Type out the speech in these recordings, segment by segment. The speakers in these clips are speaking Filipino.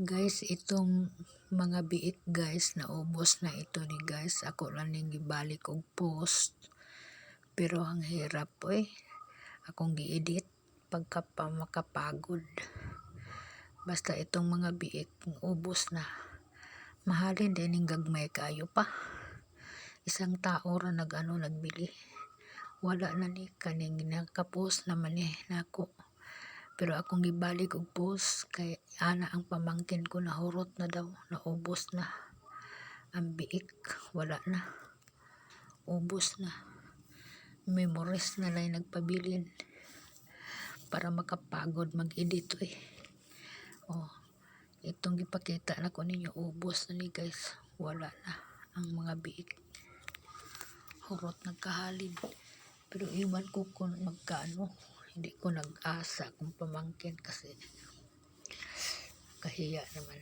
Guys, itong mga biik guys, naubos na ito ni guys. Ako lang ning gibalik og post. Pero ang hirap eh. Akong gi-edit pagka pa makapagod. Basta itong mga biik, ubos na. Mahalin din ning gagmay kayo pa. Isang tao ra nag-ano nagbili. Wala na ni kaning nakapost naman eh nako. Pero akong gibalik og post kay ana ang pamangkin ko nahurot na daw, naubos na. Ang biik, wala na. Ubos na. Memories na lang nagpabilin para makapagod mag-edit eh. Oh, itong gipakita na ko ninyo, ubos na ni guys. Wala na ang mga biik. Hurot nagkahalin. Pero iwan ko kung magkano. Hindi ko nag-asa kung pamangkin kasi kahiya naman.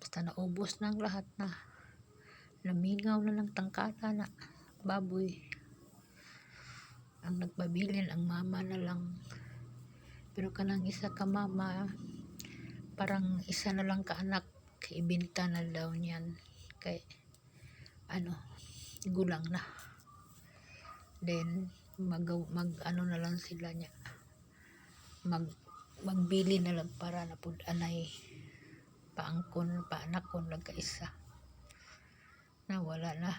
Basta naubos na ang lahat na. Namingaw na lang tangkada na. Baboy. Ang nagpabilin, ang mama na lang. Pero kanang isa ka mama, parang isa na lang ka anak, ibinta na daw niyan. Kay, ano, gulang na. Then, mag, mag ano na lang sila niya. Mag, magbili na lang para na pud anay paangkon, paanakon lang kaisa. Na wala na.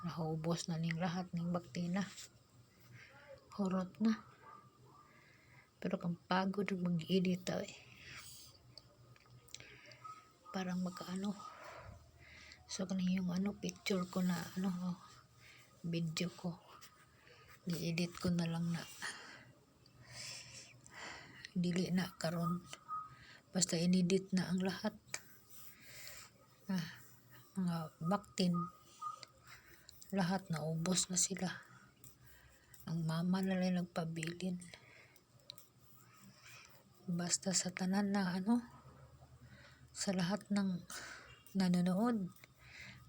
Naubos na ning lahat ning baktina. Hurot na. Pero kang pagod mag-edit eh. Parang makaano. So kaning yung ano picture ko na ano oh, video ko. Gi-edit ko na lang na. Dili na karon. Basta inedit na ang lahat. Ah, mga baktin. Lahat na ubos na sila. Ang mama na lang nagpabilin. Basta sa tanan na ano, sa lahat ng nanonood,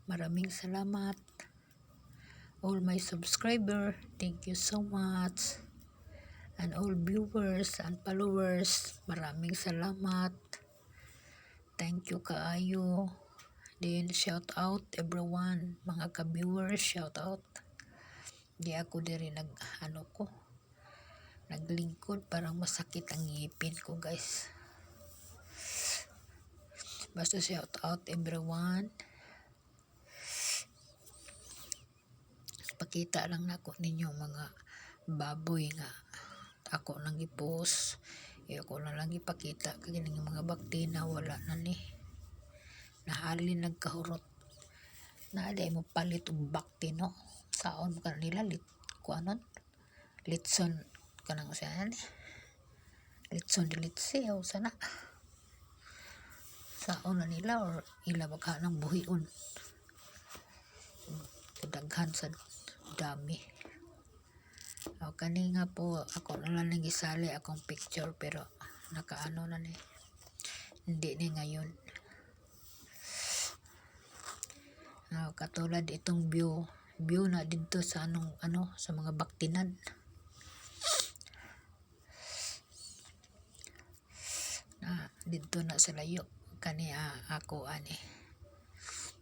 maraming salamat. All my subscriber, thank you so much. And all viewers and followers, maraming salamat. Thank you kaayo. Then shout out everyone, mga ka-viewers, shout out. Di ako diri nag ano ko naglingkod parang masakit ang ngipin ko guys basta shout out everyone pakita lang nako ninyo mga baboy nga. Ako nang i-post eh, ako na lang ipakita kaya mga baktina wala na ni. Nahalin nagkahurot. Na day mo palit og bakti no saon ka nila? Lit kuanon? Litson kanang usahan litson dilitsi o sana. Saon na nila or ila baka ng buhion. Kadaghan sa dami. O kani nga po ako na lang nagisali akong picture pero nakaano na ni. Hindi ni ngayon. O, katulad itong view. View na dito sa anong ano sa mga baktinan. Na dito na sa layo. Kani ah, ako ani.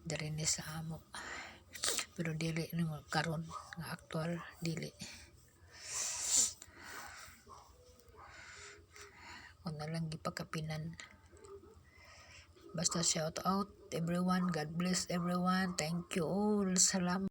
Diri ni sa amo pero dili no karon nga aktual dili ako na lang gipakapinan basta shout out everyone god bless everyone. Thank you all. Salamat